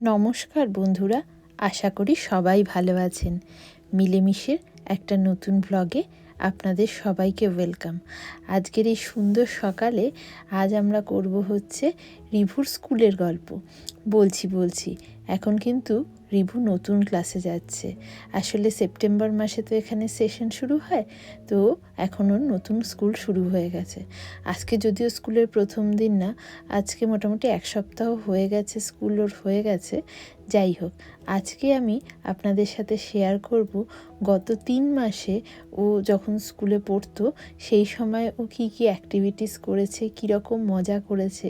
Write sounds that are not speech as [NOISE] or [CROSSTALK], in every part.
নমস্কার বন্ধুরা, আশা করি সবাই ভালো আছেন। মিলেমিশে একটা নতুন ব্লগে আপনাদের সবাইকে ওয়েলকাম আজকের এই সুন্দর সকালে আজ আমরা করব হচ্ছে রিভুর স্কুলের গল্প। বলছি বলছি। এখন কিন্তু রিভু নতুন ক্লাসে যাচ্ছে। আসলে সেপ্টেম্বর মাসে তো এখানে সেশন শুরু হয়, তো এখন ওর নতুন স্কুল শুরু হয়ে গেছে। আজকে যদিও স্কুলের প্রথম দিন না, আজকে মোটামুটি এক সপ্তাহ হয়ে গেছে স্কুল ওর হয়ে গেছে। যাই হোক, আজকে আমি আপনাদের সাথে শেয়ার করব গত তিন মাসে ও যখন স্কুলে পড়তো, সেই সময় ও কী কী অ্যাক্টিভিটিস করেছে, কীরকম মজা করেছে,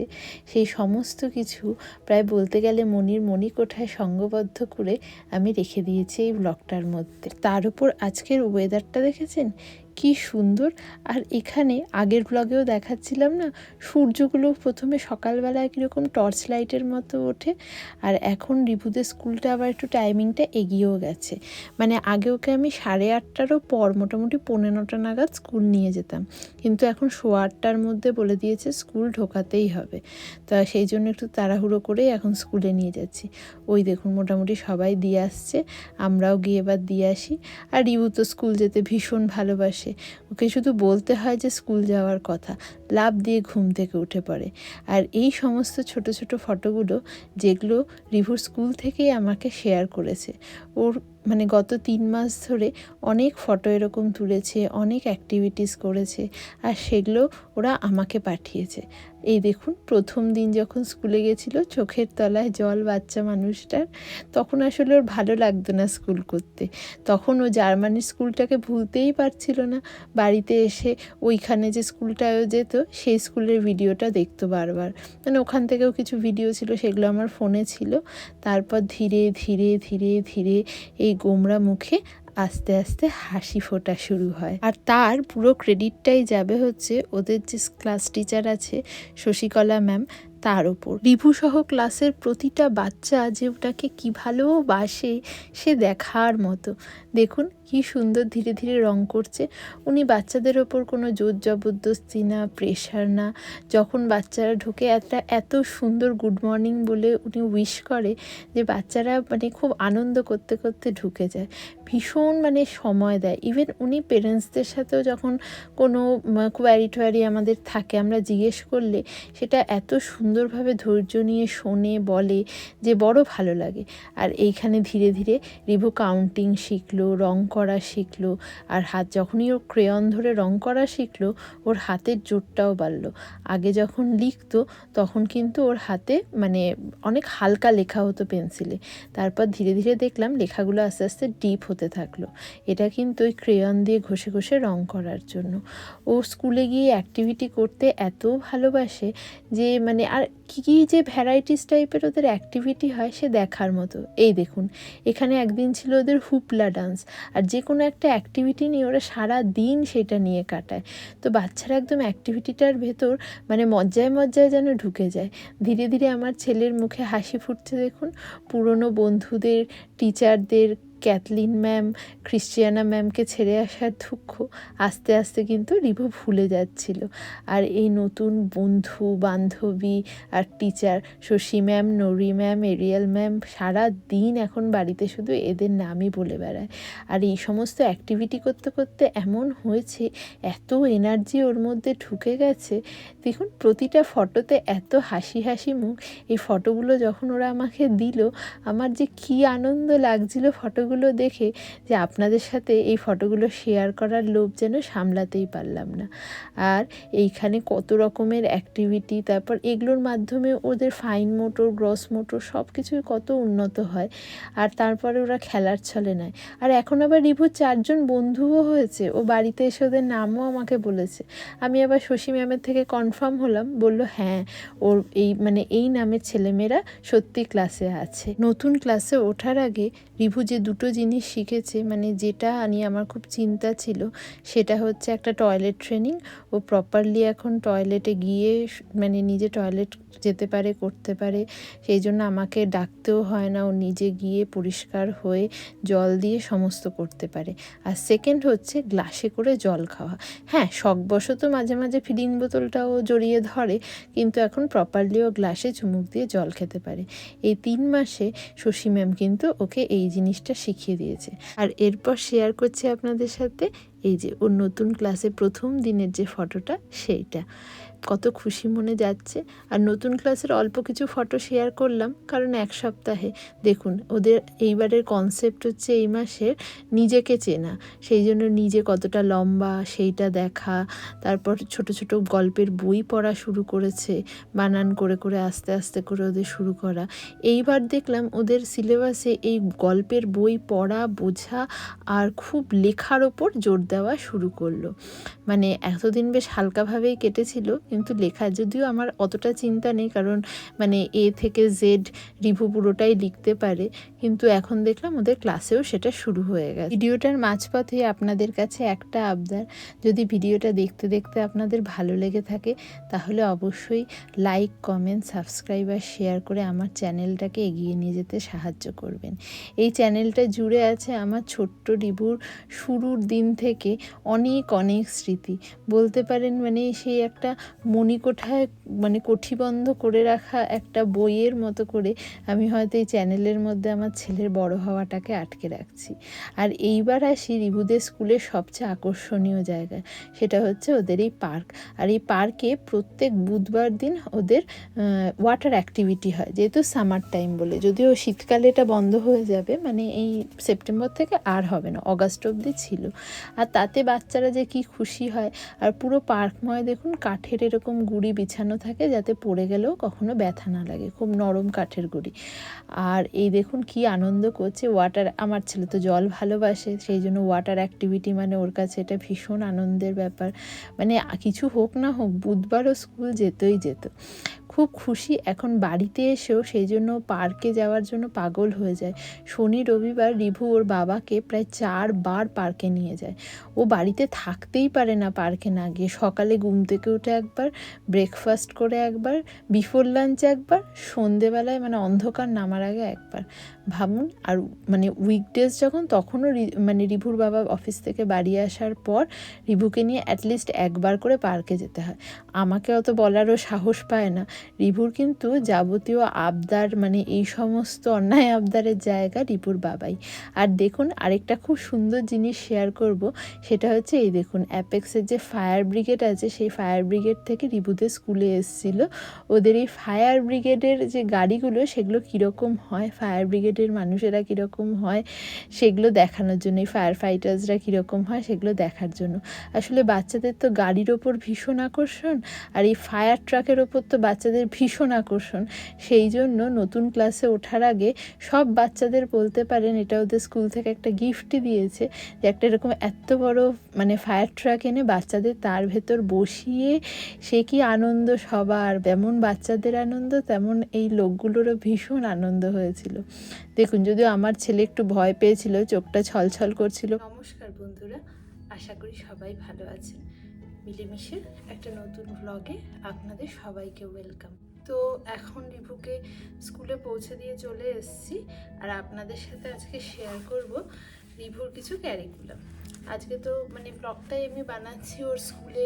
সেই সমস্ত কিছু প্রায় বলতে গেলে মনির মণিকোঠায় সঙ্গবদ্ধ করে আমি রেখে দিয়েছি এই ব্লগটার মধ্যে। তার উপর আজকের ওয়েদারটা দেখেছেন? কি সুন্দর। আর এখানে আগের ব্লগেও দেখাচ্ছিলাম না, সূর্যগুলো প্রথমে সকালবেলায় কীরকম টর্চ লাইটের মতো ওঠে, আর এখন রিভুদের স্কুলটা আবার একটু টাইমিংটা এগিয়েও গেছে। মানে আগে ওকে আমি সাড়ে আটটারও পর মোটামুটি পৌনে নটা নাগাদ স্কুল নিয়ে যেতাম। কিন্তু এখন সোয়া আটটার মধ্যে বলে দিয়েছে স্কুল ঢোকাতেই হবে। তা সেই জন্য একটু তাড়াহুড়ো করেই এখন স্কুলে নিয়ে যাচ্ছি। ওই দেখুন মোটামুটি সবাই দিয়ে আসছে, আমরাও গিয়ে এবার দিয়ে আসি। আর রিভু তো স্কুল যেতে ভীষণ ভালোবাসে। ওকে শুধু বলতে হয় যে স্কুল যাওয়ার কথা। লাভ দিয়ে ঘুম থেকে উঠে পড়ে। আর এই সমস্ত ছোট ছোট ফটোগুলো যেগুলো রিভুর স্কুল থেকেই আমাকে শেয়ার করেছে। ওর মানে গত তিন মাস ধরে অনেক ফটো এরকম তুলেছে, অনেক অ্যাক্টিভিটিস করেছে আর সেগুলো ওরা আমাকে পাঠিয়েছে। এই দেখুন, প্রথম দিন যখন স্কুলে গেছিল চোখের তলায় জল, বাচ্চা মানুষটার, তখন আসলে ওর ভালো লাগতো না স্কুল করতে। তখন ও জার্মানির স্কুলটাকে ভুলতেই পারছিল না। বাড়িতে এসে ওইখানে যে স্কুলটায়ও যেত, সেই স্কুলের ভিডিওটা দেখতো বারবার। মানে ওখান থেকেও কিছু ভিডিও ছিল, সেগুলো আমার ফোনে ছিল। তারপর ধীরে ধীরে ধীরে ধীরে এই গোমরা মুখে আস্তে আস্তে হাসি ফোটা শুরু হয়। আর তার পুরো ক্রেডিটটাই যাবে হচ্ছে ওদের যে ক্লাস টিচার আছে শশিকলা ম্যাম, তার ওপর। রিভুসহ ক্লাসের প্রতিটা বাচ্চা যে ওটাকে কী ভালোবাসে সে দেখার মতো। দেখুন কি সুন্দর ধীরে ধীরে রং করছে। উনি বাচ্চাদের ওপর কোনো জোর জবরদস্তি না প্রেশার না। যখন বাচ্চারা ঢোকে, একটা এত সুন্দর গুড মর্নিং বলে উনি উইশ করে যে বাচ্চারা মানে খুব আনন্দ করতে করতে ঢুকে যায়। ভীষণ মানে সময় দেয়। ইভেন উনি পেরেন্টসদের সাথেও যখন কোনো কোয়ারি টোয়ারি আমাদের থাকে, আমরা জিজ্ঞেস করলে সেটা এত সুন্দরভাবে ধৈর্য নিয়ে শোনে, বলে যে বড় ভালো লাগে। আর এইখানে ধীরে ধীরে রিভু কাউন্টিং শিখলো, রং শিখলো। আর হাত যখনই ওর ক্রেয়ন ধরে রং করা শিখলো, ওর হাতের জোরটাও বাড়লো। আগে যখন লিখতো, তখন কিন্তু ওর হাতে মানে অনেক হালকা লেখা হতো পেন্সিলে। তারপর ধীরে ধীরে দেখলাম লেখাগুলো আস্তে আস্তে ডিপ হতে থাকল। এটা কিন্তু ওই ক্রেয়ন দিয়ে ঘষে ঘষে রং করার জন্য। ও স্কুলে গিয়ে অ্যাক্টিভিটি করতে এত ভালোবাসে যে মানে আর কী কী যে ভ্যারাইটিস টাইপের ওদের অ্যাক্টিভিটি হয় সে দেখার মতো। এই দেখুন, এখানে একদিন ছিল ওদের হুপলা ডান্স আর যে কোনো একটা অ্যাক্টিভিটি নিয়ে ওরা সারা দিন সেটা নিয়ে কাটায়। তো বাচ্চারা একদম অ্যাক্টিভিটিটার ভেতর মানে মজ্জায় মজ্জায় যেন ঢুকে যায়। ধীরে ধীরে আমার ছেলের মুখে হাসি ফুটছে দেখুন, পুরনো বন্ধুদের টিচারদের ক্যাথলিন ম্যাম, ক্রিশ্চিয়ানা ম্যামকে ছেড়ে আসার দুঃখ আস্তে আস্তে কিন্তু রিভু ভুলে যাচ্ছিল। আর এই নতুন বন্ধু, বান্ধবী আর টিচার শশী ম্যাম, নরি ম্যাম, এরিয়াল ম্যাম সারা দিন এখন বাড়িতে শুধু এদের নামই বলে বেড়ায়। আর এই সমস্ত অ্যাক্টিভিটি করতে করতে এমন হয়েছে, এত এনার্জি ওর মধ্যে ঢুকে গেছে। দেখুন, প্রতিটা ফটোতে এত হাসি হাসি মুখ। এই ফটোগুলো যখন ওরা আমাকে দিল, আমার যে কী আনন্দ লাগছিল ফটোগুলো ফটোগুলো দেখে যে আপনাদের সাথে এই ফটোগুলো শেয়ার করার লোভ যেন সামলাতেই পারলাম না। আর এইখানে কত রকমের অ্যাক্টিভিটি তারপর এগুলোর মাধ্যমে ওদের ফাইন মোটর গ্রস মোটর সব কিছুই কত উন্নত হয়। আর তারপরে ওরা খেলার ছলে নেয়। আর এখন আবার রিভু চারজন বন্ধুও হয়েছে। ও বাড়িতে এসে ওদের নামও আমাকে বলেছে। আমি আবার শশী ম্যামের থেকে কনফার্ম হলাম। বলল হ্যাঁ ওর এই মানে এই নামের ছেলেমেয়েরা সত্যি ক্লাসে আছে। নতুন ক্লাসে ওঠার আগে রিভু যে দুটো দুটো জিনিস শিখেছে মানে যেটা নিয়ে আমার খুব চিন্তা ছিল সেটা হচ্ছে একটা টয়লেট ট্রেনিং ও প্রপারলি এখন টয়লেটে গিয়ে মানে নিজে টয়লেট যেতে পারে, করতে পারে। সেই জন্য আমাকে ডাকতেও হয় না, ও নিজে গিয়ে পরিষ্কার হয়ে জল দিয়ে সমস্ত করতে পারে। আর সেকেন্ড হচ্ছে গ্লাসে করে জল খাওয়া। হ্যাঁ শখবশত মাঝে মাঝে ফিলিং বোতলটাও জড়িয়ে ধরে, কিন্তু এখন প্রপারলি ও গ্লাসে চুমুক দিয়ে জল খেতে পারে। এই তিন মাসে শশী ম্যাম কিন্তু ওকে এই জিনিসটা শিখিয়ে দিয়েছে। আর এরপর শেয়ার করছি আপনাদের সাথে, এই যে, ওর নতুন ক্লাসে প্রথম দিনের যে ফটোটা সেইটা। কত খুশি মনে যাচ্ছে। আর নতুন ক্লাসের অল্প কিছু ফটো শেয়ার করলাম, কারণ এক সপ্তাহে। দেখুন, ওদের এইবারের কনসেপ্ট হচ্ছে এই মাসের নিজেকে চেনা। সেই জন্য নিজে কতটা লম্বা, সেইটা দেখা, তারপর ছোট ছোট গল্পের বই পড়া শুরু করেছে, বানান করে করে আস্তে আস্তে করে ওদের শুরু করা। এইবার দেখলাম ওদের সিলেবাসে এই গল্পের বই পড়া, বোঝা আর খুব লেখার ওপর জোর দেওয়া শুরু করল। মানে এতদিন বেশ হালকাভাবেই কেটেছিল কিন্তু লেখা যদিও আমার অতটা চিন্তা নেই, কারণ মানে এ থেকে জেড রিভু পুরোটাই লিখতে পারে। কিন্তু এখন দেখলাম ওদের ক্লাসেও সেটা শুরু হয়ে গেছে। ভিডিওটার মাঝপথে আপনাদের কাছে একটা আবদার, যদি ভিডিওটা দেখতে দেখতে আপনাদের ভালো লেগে থাকে, তাহলে অবশ্যই লাইক, কমেন্ট, সাবস্ক্রাইব আর শেয়ার করে আমার চ্যানেলটাকে এগিয়ে নিয়ে যেতে সাহায্য করবেন। এই চ্যানেলটা জুড়ে আছে আমার ছোট্ট রিভুর শুরুর দিন থেকে অনেক অনেক স্মৃতি। বলতে পারেন মানে সেই একটা মণিকোঠায় মানে কঠিবন্ধ করে রাখা একটা বইয়ের মতো করে আমি হয়তো এই চ্যানেলের মধ্যে আমার ছেলের বড় হওয়াটাকে আটকে রাখছি। আর এইবার আসি রিভুদের স্কুলের সবচেয়ে আকর্ষণীয় জায়গা, সেটা হচ্ছে ওদের এই পার্ক। আর এই পার্কে প্রত্যেক বুধবার দিন ওদের ওয়াটার অ্যাক্টিভিটি হয়, যেহেতু সামার টাইম বলে। যদিও শীতকালে এটা বন্ধ হয়ে যাবে মানে এই সেপ্টেম্বর থেকে আর হবে না, অগাস্ট অবধি ছিল। আর তাতে বাচ্চারা যে কি খুশি হয়, আর পুরো পার্কময় দেখুন, কাঠের এরকম গুড়ি বিছানো থাকে যাতে পড়ে গেলেও কখনো ব্যথা না লাগে, খুব নরম কাঠের গুড়ি। আর এই দেখুন কি আনন্দ করছে ওয়াটার আমার ছেলে তো জল ভালোবাসে, সেই জন্য ওয়াটার অ্যাক্টিভিটি মানে ওর কাছে এটা ভীষণ আনন্দের ব্যাপার। মানে কিছু হোক না হোক, বুধবারও স্কুল যেতই যেত। খুব খুশি এখন বাড়িতে এসেও সেই জন্য পার্কে যাওয়ার জন্য পাগল হয়ে যায়। শনি, রবিবার রিভু ওর বাবাকে প্রায় চারবার পার্কে নিয়ে যায়। ও বাড়িতে থাকতেই পারে না পার্কে না গিয়ে। সকালে ঘুম থেকে উঠে একবার ব্রেকফাস্ট করে একবার বিফোর লাঞ্চ একবার, সন্ধেবেলায় মানে অন্ধকার নামার আগে একবার। ভাবুন, আর মানে উইকডেজ যখন, তখনও মানে রিভুর বাবা অফিস থেকে বাড়ি আসার পর রিভুকে নিয়ে অ্যাটলিস্ট একবার করে পার্কে যেতে হয়। আমাকে অত বলারও সাহস পায় না। রিভুর কিন্তু যাবতীয় আবদার মানে এই সমস্ত অন্যায় আবদারের জায়গা রিপুর বাবাই। আর দেখুন, আরেকটা খুব সুন্দর জিনিস শেয়ার করব, সেটা হচ্ছে এই দেখুন অ্যাপেক্সের যে ফায়ার ব্রিগেড আছে, সেই ফায়ার ব্রিগেড থেকে রিপুদের স্কুলে এসেছিল। ওদের এই ফায়ার ব্রিগেডের যে গাড়িগুলো, সেগুলো কীরকম হয়? ফায়ার ব্রিগেডের মানুষেরা কীরকম হয়? সেগুলো দেখানোর জন্য, এই ফায়ার ফাইটার্সরা কীরকম হয়? সেগুলো দেখার জন্য। আসলে বাচ্চাদের তো গাড়ির ওপর ভীষণ আকর্ষণ, আর এই ফায়ার ট্রাকের ওপর তো বাচ্চাদের ভীষণ আকর্ষণ। সেই জন্য নতুন ক্লাসে ওঠার আগে সব বাচ্চাদের বলতে পারেন, এটা ওদের স্কুল থেকে একটা গিফটই দিয়েছে যে একটা এরকম এত বড় মানে ফায়ার ট্রাক এনে বাচ্চাদের তার ভেতর বসিয়ে সে কি আনন্দ সবার, যেমন বাচ্চাদের আনন্দ, তেমন এই লোকগুলোরও ভীষণ আনন্দ হয়েছিল। দেখুন, যদিও আমার ছেলে একটু ভয় পেয়েছিল, চোখটা ছলছল করছিল। নমস্কার বন্ধুরা, আশা করি সবাই ভালো আছেন। মিলেমিশে একটা নতুন ব্লগে আপনাদের সবাইকে ওয়েলকাম তো এখন রিভুকে স্কুলে পৌঁছে দিয়ে চলে এসেছি, আর আপনাদের সাথে আজকে শেয়ার করব রিভুর কিছু ক্যারিকুলাম আজকে তো মানে ব্লগটাই আমি বানাচ্ছি ওর স্কুলে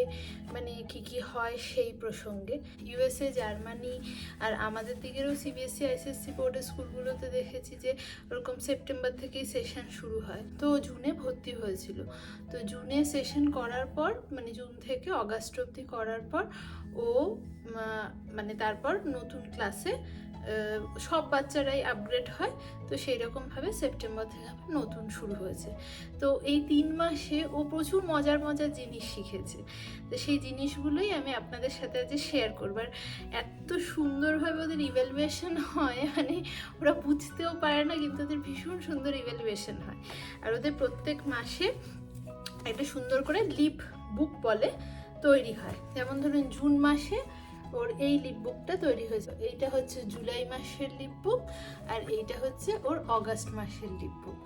মানে কি কি হয় সেই প্রসঙ্গে। ইউএসএ জার্মানি আর আমাদের দিকেরও সিবিএসসি আইসিএসসি বোর্ডের স্কুলগুলোতে দেখেছি যে ওরকম সেপ্টেম্বর থেকেই সেশন শুরু হয়। তো জুনে ভর্তি হয়েছিল। তো জুনে সেশন করার পর মানে জুন থেকে অগাস্ট অবধি করার পর ও মানে তারপর নতুন ক্লাসে সব বাচ্চারাই আপগ্রেড হয়। তো সেই রকমভাবে সেপ্টেম্বর থেকে আবার নতুন শুরু হয়েছে। তো এই তিন মাসে ও প্রচুর মজার মজার জিনিস শিখেছে। তো সেই জিনিসগুলোই আমি আপনাদের সাথে আজ শেয়ার করবার এত সুন্দরভাবে ওদের ইভ্যালুয়েশন হয় মানে ওরা বুঝতেও পারে না, কিন্তু ওদের ভীষণ সুন্দর ইভ্যালুয়েশন হয়। আর ওদের প্রত্যেক মাসে একটা সুন্দর করে লিপ বুক বলে তৈরি হয়। যেমন ধরুন, জুন মাসে ওর এই লিপবুকটা তৈরি হয়েছে এইটা হচ্ছে জুলাই মাসের লিপবুক আর এইটা হচ্ছে ওর অগাস্ট মাসের লিপবুক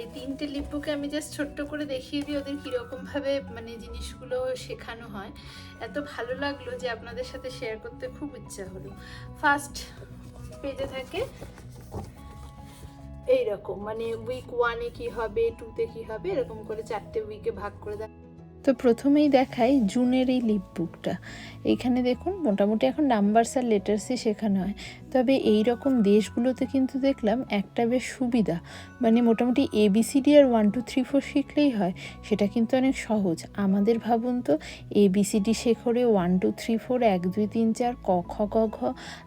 এই তিনটে লিপবুকে আমি জাস্ট ছোট্ট করে দেখিয়ে দিই ওদের কীরকমভাবে মানে জিনিসগুলো শেখানো হয়। এত ভালো লাগল যে আপনাদের সাথে শেয়ার করতে খুব ইচ্ছা হলো। ফার্স্ট পেজে থাকে, এইরকম মানে উইক ওয়ানে কি হবে টুতে কি হবে, এরকম করে চারটে উইকে ভাগ করে দেয়। তো প্রথমেই দেখাই জুনের এই লিপ বুকটা এইখানে দেখুন, মোটামুটি এখন নাম্বারস আর লেটার্সই শেখানো হয়। তবে এই রকম দেশগুলোতে কিন্তু দেখলাম একটা বেশ সুবিধা। মানে মোটামুটি এবিসিডি আর ওয়ান টু থ্রি ফোর শিখলেই হয়। সেটা কিন্তু অনেক সহজ। আমাদের ভাবুন তো এবিসিডি শেখরে ওয়ান টু থ্রি ফোর এক, দুই, তিন, চার, ক, খ, গ, ঘ।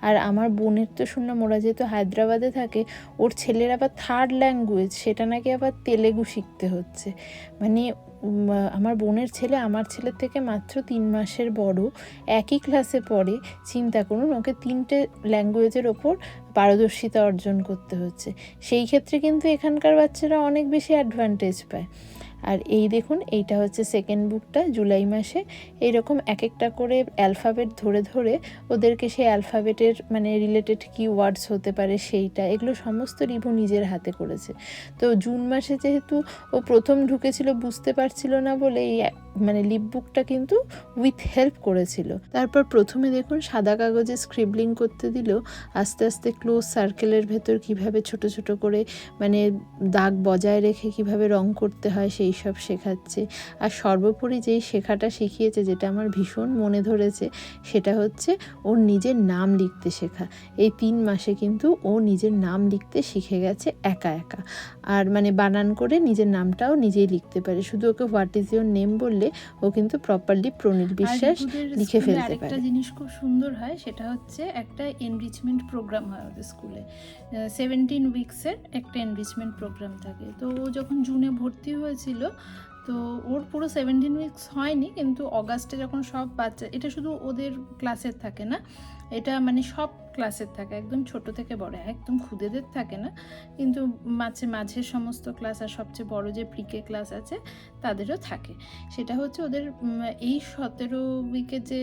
আর আমার বোনের তো শুনলাম, ওরা যেহেতু হায়দ্রাবাদে থাকে, ওর ছেলের আবার থার্ড ল্যাঙ্গুয়েজ সেটা নাকি আবার তেলেগু শিখতে হচ্ছে। মানে আমার বোনের ছেলে আমার ছেলের থেকে মাত্র তিন মাসের বড়, একই ক্লাসে পড়ে। চিন্তা করুন, ওকে তিনটে ল্যাঙ্গুয়েজের ওপর পারদর্শিতা অর্জন করতে হচ্ছে। সেই ক্ষেত্রে কিন্তু এখানকার বাচ্চারা অনেক বেশি অ্যাডভান্টেজ পায়। আর এই দেখুন, এইটা হচ্ছে সেকেন্ড বুকটা জুলাই মাসে। এইরকম এক একটা করে অ্যালফাবেট ধরে ধরে ওদেরকে সেই অ্যালফাবেটের মানে রিলেটেড কি ওয়ার্ডস হতে পারে সেইটা, এগুলো সমস্ত রিভু নিজের হাতে করেছে। তো জুন মাসে যেহেতু ও প্রথম ঢুকেছিল, বুঝতে পারছিল না বলে এই মানে লিপ বুকটা কিন্তু উইথ হেল্প করেছিল। তারপর প্রথমে দেখুন, সাদা কাগজে স্ক্রিবলিং করতে দিল আস্তে আস্তে ক্লোজ সার্কেলের ভেতর কীভাবে ছোট ছোট করে মানে দাগ বজায় রেখে কীভাবে রং করতে হয় সেই সব শেখাচ্ছে। আর সর্বোপরি যেই শেখাটা শিখিয়েছে যেটা আমার ভীষণ মনে ধরেছে সেটা হচ্ছে ওর নিজের নাম লিখতে শেখা। এই তিন মাসে কিন্তু ও নিজের নাম লিখতে শিখে গেছে একা একা। আর মানে বানান করে নিজের নামটাও নিজেই লিখতে পারে। শুধু ওকে হোয়াট ইজ ইউর নেম বললে ও কিন্তু প্রপারলি প্রণীল বিশ্বাস লিখে ফেলতে পারে। জিনিস খুব সুন্দর হয় সেটা হচ্ছে একটা এনরিচমেন্ট প্রোগ্রাম হয় ওদের স্কুলে। সেভেন্টিন উইকসের একটা এনরিচমেন্ট প্রোগ্রাম থাকে। তো ও যখন জুনে ভর্তি হয়েছিল তো ওর পুরো সেভেন্টিন উইকস হয়নি, কিন্তু অগাস্টে যখন সব বাচ্চা, এটা শুধু ওদের ক্লাসের থাকে না, এটা মানে সব ক্লাসের থাকে, একদম ছোট থেকে বড়, একদম খুদেদের থাকে না। কিন্তু মাঝে মাঝের সমস্ত ক্লাস আর সবচেয়ে বড় যে প্রিকে ক্লাস আছে, তাদেরও থাকে। সেটা হচ্ছে ওদের এই সতেরো উইকের যে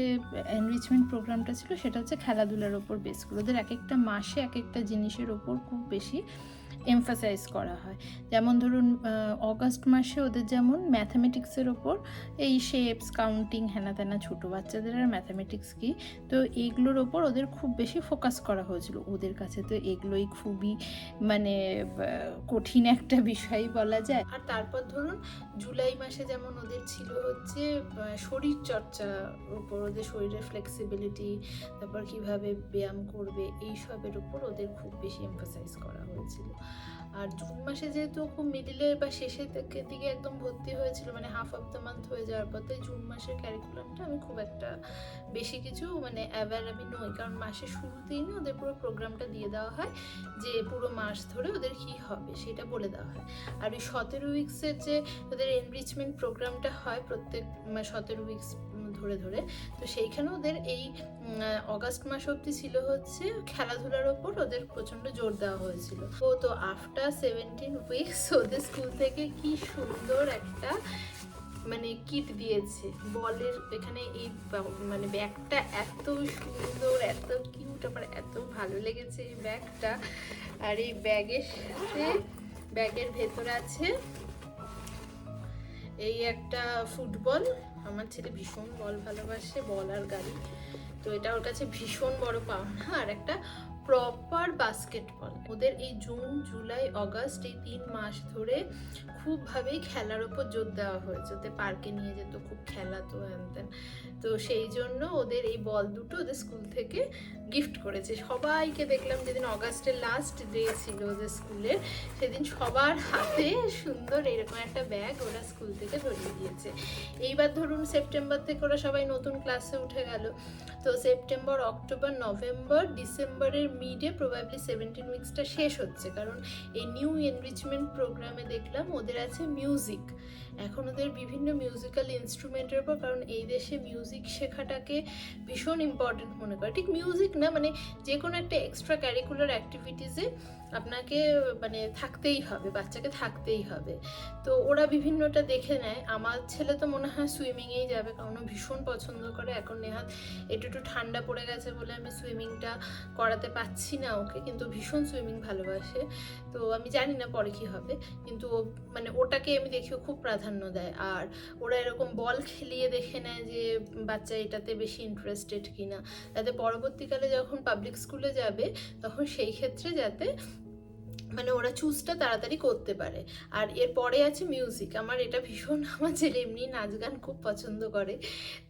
এনরিচমেন্ট প্রোগ্রামটা ছিল, সেটা হচ্ছে খেলাধুলার ওপর বেস করে। ওদের এক একটা মাসে এক একটা জিনিসের ওপর খুব বেশি এমফাসাইজ করা হয়। যেমন ধরুন অগাস্ট মাসে ওদের যেমন ম্যাথামেটিক্সের ওপর এই শেপস কাউন্টিং হ্যানা ত্যানা ছোটো বাচ্চাদের আর ম্যাথামেটিক্স কি, তো এইগুলোর ওপর ওদের খুব বেশি ফোকাস করা হয়েছিল ওদের কাছে। তো এগুলোই খুবই মানে কঠিন একটা [LAUGHS] বিষয় বলা যায়। আর তারপর ধরুন, জুলাই মাসে যেমন ওদের ছিল হচ্ছে শরীর চর্চা ওদের শরীরের ফ্লেক্সিবিলিটি তারপর কীভাবে ব্যায়াম করবে এই সবের ওদের খুব বেশি এমফাসাইজ করা হয়েছিল। আর জুন মাসে যেহেতু খুব মিডিলের বা শেষের দিকে একদম ভর্তি হয়েছিল মানে হাফ অফ দ্য মান্থ হয়ে যাওয়ার পর, তাই জুন মাসের ক্যারিকুলামটা আমি খুব একটা বেশি কিছু মানে অ্যাওয়ার আমি নই। কারণ মাসের শুরুতেই না ওদের পুরো প্রোগ্রামটা দিয়ে দেওয়া হয় যে পুরো মাস ধরে ওদের কি হবে, সেটা বলে দেওয়া হয়। আর ওই সতেরো উইক্সের যে ওদের এনরিচমেন্ট প্রোগ্রামটা হয় প্রত্যেক সতেরো উইক্স ধরে ধরে। তো সেইখানে ওদের এই অগাস্ট মাস অবধি ছিল হচ্ছে খেলাধুলার ওপর ওদের প্রচণ্ড জোর দেওয়া হয়েছিল। ও তো আফটার সেভেন্টিন উইকস ওদের স্কুল থেকে কি সুন্দর একটা মানে কিট দিয়েছে। বলের এখানে এই মানে ব্যাগটা এত সুন্দর, এত কিউট আমার এত ভালো লেগেছে এই ব্যাগটা। আর এই ব্যাগের সাথে, ব্যাগের ভেতর আছে এই একটা ফুটবল। আমার ছেলে ভীষণ বল ভালোবাসে, বল আর গাড়ি। তো এটা ওর কাছে ভীষণ বড় পাওনা আর একটা প্রপার বাস্কেটবল ওদের এই জুন, জুলাই, অগাস্ট এই তিন মাস ধরে খুবভাবেই খেলার ওপর জোর দেওয়া হয়েছে। ওদের পার্কে নিয়ে যেত, খুব খেলাতো হ্যান তো সেই জন্য ওদের এই বল দুটো ওদের স্কুল থেকে গিফট করেছে। সবাইকে দেখলাম যেদিন অগাস্টের লাস্ট ডে ছিল ওদের স্কুলের সেদিন সবার হাতে সুন্দর এরকম একটা ব্যাগ ওরা স্কুল থেকে ধরিয়ে দিয়েছে। এইবার ধরুন সেপ্টেম্বর থেকে ওরা সবাই নতুন ক্লাসে উঠে গেল। তো সেপ্টেম্বর অক্টোবর নভেম্বর ডিসেম্বরের মিডে প্রবাবলি সেভেন্টিন উইক্সটা শেষ হচ্ছে। কারণ এই নিউ এনরিচমেন্ট প্রোগ্রামে দেখলাম ওদের আছে মিউজিক এখন ওদের বিভিন্ন মিউজিক্যাল ইনস্ট্রুমেন্টের উপর, কারণ এই দেশে মিউজিক শেখাটাকে ভীষণ ইম্পর্টেন্ট মনে করে। ঠিক মিউজিক না মানে যে কোনো একটা এক্সট্রা ক্যারিকুলার অ্যাক্টিভিটিসে আপনাকে মানে থাকতেই হবে, বাচ্চাকে থাকতেই হবে। তো ওরা বিভিন্নটা দেখে নেয়। আমার ছেলে তো মনে হয় সুইমিংয়েই যাবে, কারণ ও ভীষণ পছন্দ করে। এখন নেহাত একটু একটু ঠান্ডা পড়ে গেছে বলে আমি সুইমিংটা করাতে পাচ্ছি না ওকে, কিন্তু ভীষণ সুইমিং ভালোবাসে। তো আমি জানি না পরে কি হবে, কিন্তু মানে ওটাকে আমি দেখি খুব প্রাধান্য দেয়। আর ওরা এরকম বল খেলিয়ে দেখে নেয় যে বাচ্চা এটাতে বেশি ইন্টারেস্টেড কিনা। যাতে পরবর্তীকালে যখন পাবলিক স্কুলে যাবে, তখন সেই ক্ষেত্রে যাতে মানে ওরা চুজটা তাড়াতাড়ি করতে পারে। আর এর পরে আছে মিউজিক আমার এটা ভীষণ, আমার ছেলে এমনি নাচ গান খুব পছন্দ করে।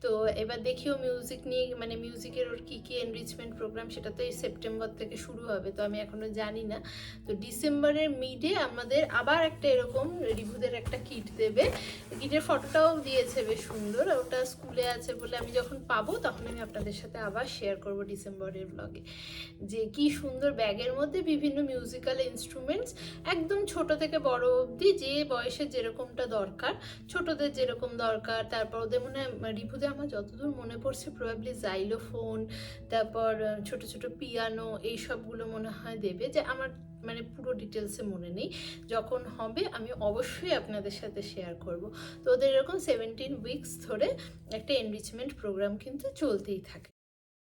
তো এবার দেখিও মিউজিক নিয়ে মানে মিউজিকের ওর কী কী এনরিচমেন্ট প্রোগ্রাম সেটা তো এই সেপ্টেম্বর থেকে শুরু হবে, তো আমি এখনও জানি না। তো ডিসেম্বরের মিডে আমাদের আবার একটা এরকম রিভুদের একটা কিট দেবে। কিটের ফটোটাও দিয়েছে, বেশ সুন্দর। ওটা স্কুলে আছে বলে আমি যখন পাবো তখন আমি আপনাদের সাথে আবার শেয়ার করব ডিসেম্বরের ব্লগে যে কি সুন্দর ব্যাগের মধ্যে বিভিন্ন মিউজিক্যাল ইনস্ট্রুমেন্টস একদম ছোট থেকে বড় অবধি যে বয়সে যেরকমটা দরকার, ছোটদের যেরকম দরকার, তারপর ওদের মনে রিপুদে আমার যতদূর মনে পড়ছে প্রবাবলি জাইলোফোন তারপর ছোট ছোট পিয়ানো এই সবগুলো মনে হয় দেবে, যে আমার মানে পুরো ডিটেলসে মনে নেই। যখন হবে, আমি অবশ্যই আপনাদের সাথে শেয়ার করব। তো ওদের এরকম সেভেন্টিন উইকস ধরে একটা এনরিচমেন্ট প্রোগ্রাম কিন্তু চলতেই থাকে।